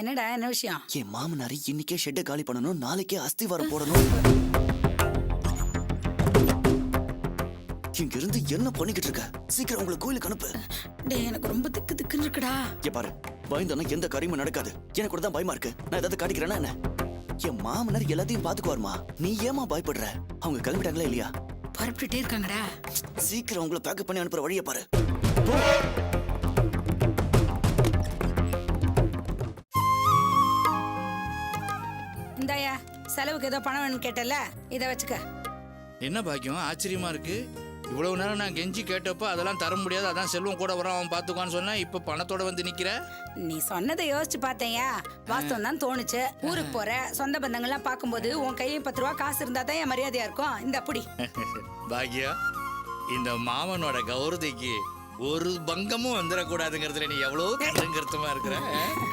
என்னடா என்ன விஷயம்? என் மாமனார் இன்னைக்கே ஷெட்டை காலி பண்ணணும் நாளைக்கே அஸ்திவாரம் போடணும். இங்க இருந்து என்ன பண்ணிக்கிட்டு இருக்க? சீக்கிரம் உங்களை கோயிலுக்கு அனுப்பு. டேய் எனக்கு ரொம்ப திக்கு திக்குன்னு இருக்குடா. இங்க பாரு பயந்தானா எந்த காரியமும் நடக்காது. எனக்கு கூட தான் பயமா இருக்கு. நான் ஏதாவது காட்டிக்கிறேன்னா என்ன? என் மாமனார் எல்லாத்தையும் பாத்துக்குவாருமா நீ ஏமா பயப்படுற? அவங்க கிளம்பிட்டாங்களா இல்லையா? பரப்பிட்டே இருக்காங்கடா. சீக்கிரம் உங்களை பேக்கப் பண்ணி அனுப்புற வழியை பாரு. இந்தாயா செலவுக்கு ஏதோ பணம் வேணும்னு கேட்டல இதை வச்சுக்க. என்ன பாக்கியம்? ஆச்சரியமா இருக்கு. இவ்வளவு நேரம் நான் கெஞ்சி கேட்டப்ப அதெல்லாம் தர முடியாது. அதான் செல்வம் கூட வரான் அவன் பாத்துக்குவான்னு சொன்னா இப்ப பணத்தோட வந்து நிக்கிற? நீ சொன்னதை யோசிச்சு பார்த்தேயா வாஸ்தவம் தான் தோணுச்சு. ஊருக்கு போற சொந்த பந்தங்கள்லாம் பார்க்கும்போது உன் கையில பத்து ரூபா காசு இருந்தா தான் என் மரியாதையா இருக்கும். இந்த அப்படி பாக்கியம் இந்த மாமனோட கௌரதிக்கு ஒரு பங்கமும் வந்துடக்கூடாதுங்கிறதுல நீ எவ்வளவு கருத்துமா இருக்கிற?